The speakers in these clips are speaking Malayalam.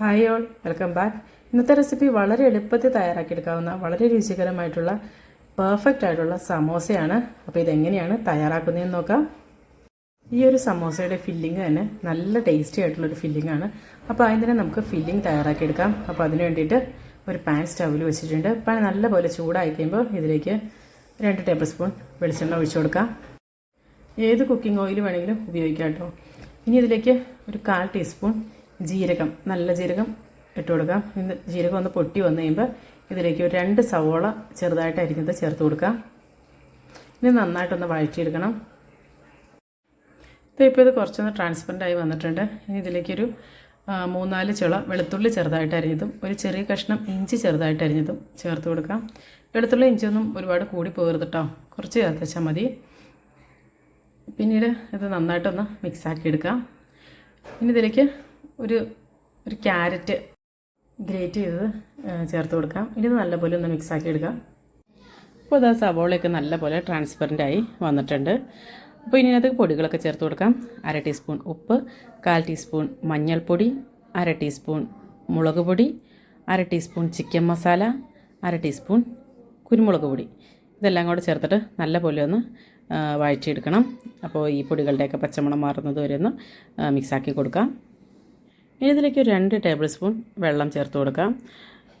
ഹായ് ഓൾ വെൽക്കം ബാക്ക് ഇന്നത്തെ റെസിപ്പി വളരെ എളുപ്പത്തിൽ തയ്യാറാക്കിയെടുക്കാവുന്ന വളരെ രുചികരമായിട്ടുള്ള പെർഫെക്റ്റ് ആയിട്ടുള്ള സമോസയാണ്. അപ്പോൾ ഇതെങ്ങനെയാണ് തയ്യാറാക്കുന്നതെന്ന് നോക്കാം. ഈ ഒരു സമോസയുടെ ഫില്ലിങ് തന്നെ നല്ല ടേസ്റ്റി ആയിട്ടുള്ളൊരു ഫില്ലിംഗ് ആണ്. അപ്പോൾ അതിന് നമുക്ക് ഫില്ലിംഗ് തയ്യാറാക്കിയെടുക്കാം. അപ്പോൾ അതിന് വേണ്ടിയിട്ട് ഒരു പാൻ സ്റ്റൗവിൽ വെച്ചിട്ടുണ്ട്. പാൻ നല്ലപോലെ ചൂടായി കഴിയുമ്പോൾ ഇതിലേക്ക് രണ്ട് ടേബിൾ സ്പൂൺ വെളിച്ചെണ്ണ ഒഴിച്ചു കൊടുക്കാം. ഏത് കുക്കിംഗ് ഓയിൽ വേണമെങ്കിലും ഉപയോഗിക്കാം കേട്ടോ. ഇനി ഇതിലേക്ക് ഒരു കാൽ ടീസ്പൂൺ ജീരകം നല്ല ജീരകം ഇട്ട് കൊടുക്കാം ജീരകം ഒന്ന് പൊട്ടി വന്നു കഴിയുമ്പോൾ ഇതിലേക്ക് ഒരു രണ്ട് സവോള ചെറുതായിട്ട് അരിഞ്ഞത് ചേർത്ത് കൊടുക്കാം ഇനി നന്നായിട്ടൊന്ന് വഴറ്റിയെടുക്കണം. ഇപ്പോൾ ഇത് കുറച്ചൊന്ന് ട്രാൻസ്പെറന്റ് ആയി വന്നിട്ടുണ്ട്. ഇനി ഇതിലേക്കൊരു മൂന്നാൽ ചുള വെളുത്തുള്ളി ചെറുതായിട്ട് അരിഞ്ഞതും ഒരു ചെറിയ കഷ്ണം ഇഞ്ചി ചെറുതായിട്ട് അരിഞ്ഞതും ചേർത്ത് കൊടുക്കാം വെളുത്തുള്ളി ഇഞ്ചിയൊന്നും ഒരുപാട് കൂടി പോകരുത് കേട്ടോ കുറച്ച് ചേർത്ത് വെച്ചാൽ മതി. പിന്നീട് ഇത് നന്നായിട്ടൊന്ന് മിക്സാക്കി എടുക്കാം ഇനി ഇതിലേക്ക് ഒരു ഒരു ക്യാരറ്റ് ഗ്രേറ്റ് ചെയ്ത് ചേർത്ത് കൊടുക്കാം. ഇത് നല്ലപോലെ ഒന്ന് മിക്സാക്കി എടുക്കാം. അപ്പോൾ ഇതാ സവോളയൊക്കെ നല്ലപോലെ ട്രാൻസ്പെറന്റ് ആയി വന്നിട്ടുണ്ട്. അപ്പോൾ ഇനി അതിനകത്ത് പൊടികളൊക്കെ ചേർത്ത് കൊടുക്കാം. അര ടീസ്പൂൺ ഉപ്പ് കാൽ ടീസ്പൂൺ മഞ്ഞൾപ്പൊടി അര ടീസ്പൂൺ മുളക് പൊടി അര ടീസ്പൂൺ ചിക്കൻ മസാല അര ടീസ്പൂൺ കുരുമുളക് പൊടി. ഇതെല്ലാം കൂടെ ചേർത്തിട്ട് നല്ലപോലെ ഒന്ന് വായിച്ചെടുക്കണം അപ്പോൾ ഈ പൊടികളുടെയൊക്കെ പച്ചമണം മാറുന്നത് വരെ ഒന്ന് മിക്സാക്കി കൊടുക്കാം. ഇനി ഇതിലേക്ക് ഒരു രണ്ട് ടേബിൾ സ്പൂൺ വെള്ളം ചേർത്ത് കൊടുക്കാം.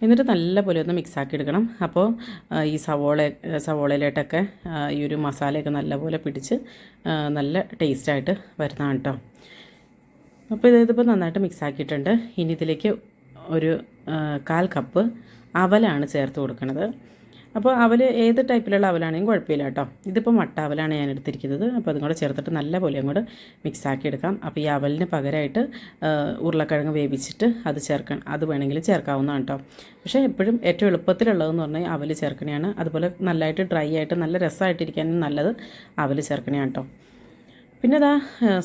എന്നിട്ട് നല്ലപോലെ ഒന്ന് മിക്സാക്കി എടുക്കണം. അപ്പോൾ ഈ സവോള സവോളയിലോട്ടൊക്കെ ഈ ഒരു മസാലയൊക്കെ നല്ലപോലെ പിടിച്ച് നല്ല ടേസ്റ്റായിട്ട് വരുന്നതാണ് കേട്ടോ അപ്പോൾ ഇത് ഇതിപ്പോൾ നന്നായിട്ട് മിക്സാക്കിയിട്ടുണ്ട് ഇനി ഇതിലേക്ക് ഒരു കാൽ കപ്പ് അവലാണ് ചേർത്ത് കൊടുക്കുന്നത് അപ്പോൾ അവൽ ഏത് ടൈപ്പിലുള്ള അവലാണെങ്കിലും കുഴപ്പമില്ല കേട്ടോ. ഇതിപ്പോൾ മട്ട അവലാണ് ഞാൻ എടുത്തിരിക്കുന്നത്. അപ്പോൾ അതും കൂടെ ചേർത്തിട്ട് നല്ലപോലെ അങ്ങോട്ട് മിക്സാക്കി എടുക്കാം. അപ്പോൾ ഈ അവലിന് പകരമായിട്ട് ഉരുളക്കിഴങ്ങ് വേവിച്ചിട്ട് അത് ചേർക്കണം അത് വേണമെങ്കിൽ ചേർക്കാവുന്നതാണ് കേട്ടോ. പക്ഷേ എപ്പോഴും ഏറ്റവും എളുപ്പത്തിലുള്ളതെന്ന് പറഞ്ഞാൽ അവൽ ചേർക്കണയാണ്. അതുപോലെ നല്ലതായിട്ട് ഡ്രൈ ആയിട്ട് നല്ല രസമായിട്ടിരിക്കാനും നല്ലത് അവൽ ചേർക്കണയാണ് കേട്ടോ. പിന്നെ ഇതാ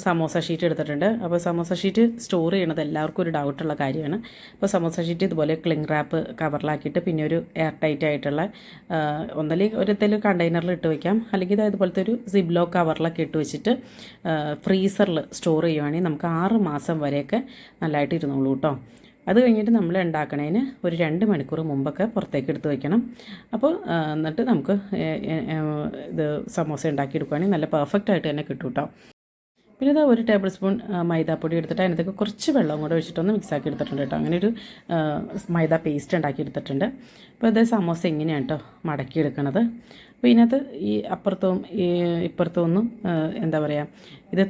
സമോസ ഷീറ്റ് എടുത്തിട്ടുണ്ട്. അപ്പോൾ സമോസ ഷീറ്റ് സ്റ്റോർ ചെയ്യണത് എല്ലാവർക്കും ഒരു ഡൗട്ടുള്ള കാര്യമാണ്. അപ്പോൾ സമോസ ഷീറ്റ് ഇതുപോലെ ക്ലിങ് റാപ്പ് കവറിലാക്കിയിട്ട് പിന്നെ ഒരു എയർ ടൈറ്റ് ആയിട്ടുള്ള ഒന്നല്ലേ ഒന്നല്ലെങ്കിൽ ഒരു കണ്ടെയ്നറിൽ ഇട്ട് വയ്ക്കാം അല്ലെങ്കിൽ ഇത് ഇതുപോലത്തെ ഒരു സിബ്ലോ കവറിലൊക്കെ ഇട്ട് വെച്ചിട്ട് ഫ്രീസറിൽ സ്റ്റോർ ചെയ്യുവാണെങ്കിൽ നമുക്ക് ആറ് മാസം വരെയൊക്കെ നല്ലതായിട്ട് ഇരുന്നോളൂ കേട്ടോ അത് കഴിഞ്ഞിട്ട് നമ്മൾ ഉണ്ടാക്കണതിന് ഒരു രണ്ട് മണിക്കൂർ മുമ്പൊക്കെ പുറത്തേക്ക് എടുത്ത് വയ്ക്കണം അപ്പോൾ എന്നിട്ട് നമുക്ക് ഇത് സമോസ ഉണ്ടാക്കി എടുക്കുകയാണെങ്കിൽ നല്ല പെർഫെക്റ്റ് ആയിട്ട് തന്നെ കിട്ടും കേട്ടോ പിന്നെ ഇതാ ഒരു ടേബിൾ സ്പൂൺ മൈദാപ്പൊടി എടുത്തിട്ട് അതിനകത്തേക്ക് കുറച്ച് വെള്ളം കൂടെ ഒഴിച്ചിട്ടൊന്ന് മിക്സ് ആക്കി എടുത്തിട്ടുണ്ട് കേട്ടോ അങ്ങനെ ഒരു മൈദ പേസ്റ്റ് ഉണ്ടാക്കി എടുത്തിട്ടുണ്ട്. അപ്പോൾ ഇത് സമോസ എങ്ങനെയാണ് കേട്ടോ മടക്കിയെടുക്കണത്? അപ്പോൾ ഇതിനകത്ത് ഈ അപ്പുറത്തും ഈ ഇപ്പുറത്തും എന്താ പറയുക ഇത്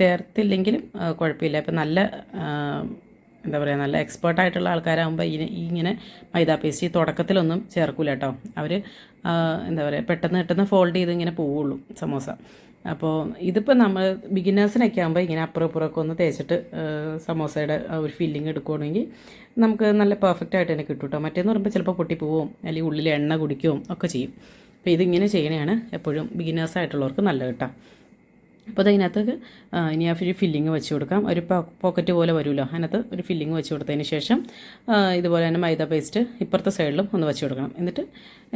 ചേർത്തില്ലെങ്കിലും കുഴപ്പമില്ല. ഇപ്പം നല്ല എന്താ പറയുക നല്ല എക്സ്പേർട്ട് ആയിട്ടുള്ള ആൾക്കാരാകുമ്പോൾ ഈ ഇങ്ങനെ മൈദാ പേസ്റ്റ് തുടക്കത്തിലൊന്നും ചേർക്കൂല കേട്ടോ അവർ എന്താ പറയുക പെട്ടെന്ന് പെട്ടെന്ന് ഫോൾഡ് ചെയ്ത് ഇങ്ങനെ പോവുള്ളൂ സമോസ. അപ്പോൾ ഇതിപ്പോൾ നമ്മൾ ബിഗിനേഴ്സിനൊക്കെ ആകുമ്പോൾ ഇങ്ങനെ അപ്പുറം ഒന്ന് തേച്ചിട്ട് സമോസയുടെ ഒരു ഫില്ലിങ് എടുക്കുകയാണെങ്കിൽ നമുക്ക് നല്ല പെർഫെക്റ്റ് ആയിട്ട് തന്നെ കിട്ടും കേട്ടോ മറ്റേന്ന് പറയുമ്പോൾ ചിലപ്പോൾ പൊട്ടിപ്പോവും അല്ലെങ്കിൽ ഉള്ളിൽ എണ്ണ കുടിക്കുകയും ഒക്കെ ചെയ്യും. അപ്പോൾ ഇതിങ്ങനെ ചെയ്യണതാണ് എപ്പോഴും ബിഗിനേഴ്സ് ആയിട്ടുള്ളവർക്ക് നല്ല കേട്ടോ അപ്പോൾ അതിനകത്ത് ഇനി ആ ഒരു ഫില്ലിങ് വെച്ച് കൊടുക്കാം. ഒരു പോക്കറ്റ് പോലെ വരുമല്ലോ അതിനകത്ത് ഒരു ഫില്ലിങ് വെച്ച് കൊടുത്തതിന് ശേഷം ഇതുപോലെ തന്നെ മൈദ പേസ്റ്റ് ഇപ്പുറത്തെ സൈഡിലും ഒന്ന് വെച്ച് കൊടുക്കണം. എന്നിട്ട്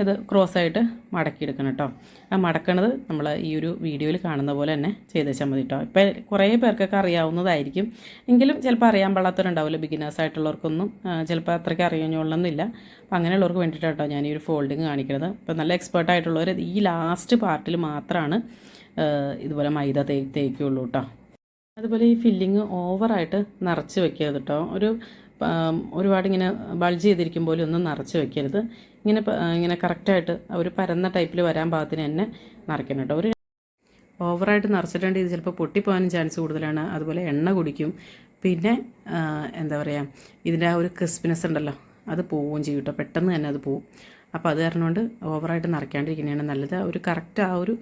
ഇത് ക്രോസ് ആയിട്ട് മടക്കിയെടുക്കണം കേട്ടോ. ആ മടക്കണത് നമ്മൾ ഈ ഒരു വീഡിയോയിൽ കാണുന്ന പോലെ തന്നെ ചെയ്ത് വെച്ചാൽ മതി കേട്ടോ. ഇപ്പോൾ കുറേ പേർക്കൊക്കെ അറിയാവുന്നതായിരിക്കും. എങ്കിലും ചിലപ്പോൾ അറിയാൻ പാടാത്തവരുണ്ടാവില്ല. ബിഗിനേഴ്സ് ആയിട്ടുള്ളവർക്കൊന്നും ചിലപ്പോൾ അത്രയ്ക്ക് അറിയാഞ്ഞോളണമെന്നില്ല അപ്പോൾ അങ്ങനെയുള്ളവർക്ക് വേണ്ടിയിട്ടാണ് കേട്ടോ ഈ ഒരു ഫോൾഡിങ് കാണിക്കുന്നത് അപ്പോൾ നല്ല എക്സ്പേർട്ട് ആയിട്ടുള്ളവർ ഈ ലാസ്റ്റ് പാർട്ടിൽ മാത്രമാണ് ഇതുപോലെ മൈദ തേ തേക്കുള്ളൂ കേട്ടോ അതുപോലെ ഈ ഫില്ലിങ് ഓവറായിട്ട് നിറച്ച് വെക്കരുത് കേട്ടോ ഒരു ഒരുപാട് ഇങ്ങനെ ബൾജ് ചെയ്തിരിക്കും പോലെ ഒന്നും നിറച്ച് വെക്കരുത്. ഇങ്ങനെ ഇങ്ങനെ കറക്റ്റായിട്ട് ഒരു പരന്ന ടൈപ്പിൽ വരാൻ പാകത്തിന് തന്നെ നിറയ്ക്കണം കേട്ടോ ഒരു ഓവറായിട്ട് നിറച്ചിട്ടുണ്ടെങ്കിൽ ഇത് ചിലപ്പോൾ പൊട്ടിപ്പോകാനും ചാൻസ് കൂടുതലാണ്. അതുപോലെ എണ്ണ കുടിക്കും. പിന്നെ എന്താ പറയുക ഇതിന്റെ ആ ഒരു ക്രിസ്പിനെസ് ഉണ്ടല്ലോ. അത് പോവുകയും ചെയ്യും കേട്ടോ പെട്ടെന്ന് തന്നെ അത് പോവും. അപ്പോൾ അത് കാരണം കൊണ്ട് ഓവറായിട്ട് നിറയ്ക്കാണ്ടിരിക്കുന്നതാണ് നല്ലത്. ഒരു കറക്റ്റ് ആ ഒരു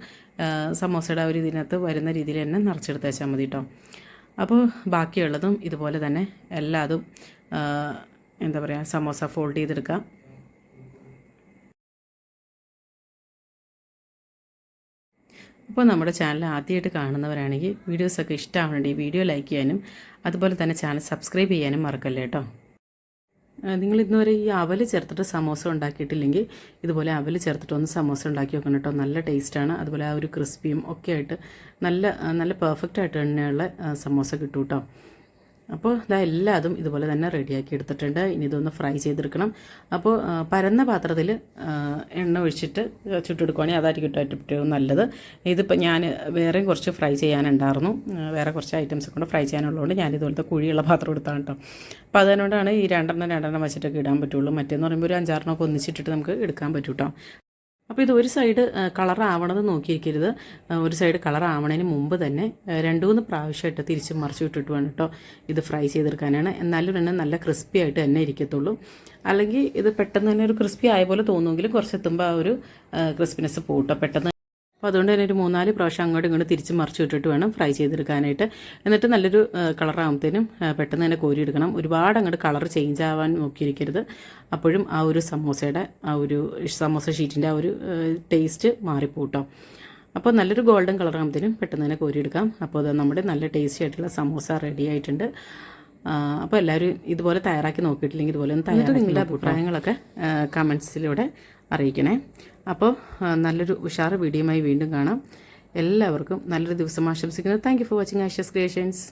സമോസയുടെ ആ ഒരു ഇതിനകത്ത് വരുന്ന രീതിയിൽ തന്നെ നിറച്ചെടുത്ത് വെച്ചാൽ മതി കേട്ടോ അപ്പോൾ ബാക്കിയുള്ളതും ഇതുപോലെ തന്നെ എല്ലാതും എന്താ പറയുക സമോസ ഫോൾഡ് ചെയ്തെടുക്കാം. അപ്പോൾ നമ്മുടെ ചാനൽ ആദ്യമായിട്ട് കാണുന്നവരാണെങ്കിൽ വീഡിയോസൊക്കെ ഇഷ്ടമാവണമെങ്കിൽ വീഡിയോ ലൈക്ക് ചെയ്യാനും അതുപോലെ തന്നെ ചാനൽ സബ്സ്ക്രൈബ് ചെയ്യാനും മറക്കല്ലേ കേട്ടോ നിങ്ങൾ ഇന്നുവരെ ഈ അവൽ ചേർത്തിട്ട് സമോസ ഉണ്ടാക്കിയിട്ടില്ലെങ്കിൽ ഇതുപോലെ അവൽ ചേർത്തിട്ട് ഒന്ന് സമോസ ഉണ്ടാക്കി വെക്കണം കേട്ടോ. നല്ല ടേസ്റ്റാണ്. അതുപോലെ ആ ഒരു ക്രിസ്പിയും ഒക്കെ ആയിട്ട് നല്ല നല്ല പെർഫെക്റ്റ് ആയിട്ട് തന്നെയുള്ള സമോസ കിട്ടും കേട്ടോ അപ്പോൾ ഇതാ എല്ലാതും ഇതുപോലെ തന്നെ റെഡിയാക്കി എടുത്തിട്ടുണ്ട്. ഇനി ഇതൊന്ന് ഫ്രൈ ചെയ്തെടുക്കണം. അപ്പോൾ പരന്ന പാത്രത്തിൽ എണ്ണ ഒഴിച്ചിട്ട് ചുട്ടെടുക്കുകയാണെങ്കിൽ അതായിരിക്കും ഏറ്റവും നല്ലത്. ഇതിപ്പോൾ ഞാൻ വേറെയും കുറച്ച് ഫ്രൈ ചെയ്യാനുണ്ടായിരുന്നു. വേറെ കുറച്ച് ഐറ്റംസ് കൊണ്ട് ഫ്രൈ ചെയ്യാനുള്ളതുകൊണ്ട് ഞാൻ ഇതുപോലത്തെ കുഴിയുള്ള പാത്രം എടുത്താണ് കേട്ടോ അപ്പോൾ അതുകൊണ്ടാണ് ഈ രണ്ടെണ്ണം രണ്ടെണ്ണം വെച്ചിട്ടൊക്കെ ഇടാൻ പറ്റുള്ളൂ. മറ്റേന്ന് പറയുമ്പോൾ ഒരു അഞ്ചാറെണ്ണമൊക്കെ ഒന്നിച്ചിട്ടിട്ട് നമുക്ക് എടുക്കാൻ പറ്റൂട്ടോ. അപ്പോൾ ഇത് ഒരു സൈഡ് കളർ ആവണത് നോക്കിയിരിക്കരുത്. ഒരു സൈഡ് കളർ ആവണതിന് മുമ്പ് തന്നെ രണ്ട് മൂന്ന് പ്രാവശ്യമായിട്ട് തിരിച്ച് മറിച്ച് വിട്ടിട്ട് വേണം ഇത് ഫ്രൈ ചെയ്തെടുക്കാനാണ്. എന്നാലും തന്നെ നല്ല ക്രിസ്പി ആയിട്ട് തന്നെ ഇരിക്കത്തുള്ളൂ. അല്ലെങ്കിൽ ഇത് പെട്ടെന്ന് തന്നെ ഒരു ക്രിസ്പി ആയ പോലെ തോന്നുമെങ്കിലും കുറച്ച് എത്തുമ്പോൾ ആ ഒരു ക്രിസ്പിനെസ് പോട്ടോ പെട്ടെന്ന് അപ്പോൾ അതുകൊണ്ട് തന്നെ ഒരു മൂന്നാൽ പ്രാവശ്യം അങ്ങോട്ടും ഇങ്ങോട്ട് തിരിച്ച് മറിച്ച് വിട്ടിട്ട് വേണം ഫ്രൈ ചെയ്തെടുക്കാനായിട്ട്. എന്നിട്ട് നല്ലൊരു കളറാകുമ്പോഴത്തേനും പെട്ടെന്ന് തന്നെ കോരിയെടുക്കണം ഒരുപാട് അങ്ങോട്ട് കളർ ചേഞ്ച് ആവാൻ നോക്കിയിരിക്കരുത്. അപ്പോഴും ആ ഒരു സമോസയുടെ ആ ഒരു സമോസ ഷീറ്റിന്റെ ആ ഒരു ടേസ്റ്റ് മാറിപ്പോട്ടോ. അപ്പോൾ നല്ലൊരു ഗോൾഡൻ കളറാകുമ്പോഴത്തേനും പെട്ടെന്ന് തന്നെ കോരിയെടുക്കാം അപ്പോൾ അത് നമ്മുടെ നല്ല ടേസ്റ്റി ആയിട്ടുള്ള സമോസ റെഡി ആയിട്ടുണ്ട്. അപ്പോൾ എല്ലാവരും ഇതുപോലെ തയ്യാറാക്കി നോക്കിയിട്ടില്ലെങ്കിൽ ഇതുപോലെ ഒന്ന് തയ്യാറാക്കി നിങ്ങളുടെ അഭിപ്രായങ്ങളൊക്കെ കമൻസിലൂടെ അറിയിക്കണേ. അപ്പോൾ നല്ലൊരു ഉഷാർ വീഡിയോയുമായി വീണ്ടും കാണാം. എല്ലാവർക്കും നല്ലൊരു ദിവസം ആശംസിക്കുന്നു. താങ്ക് യു ഫോർ വാച്ചിങ് ആഷ്യസ് ക്രിയേഷൻസ്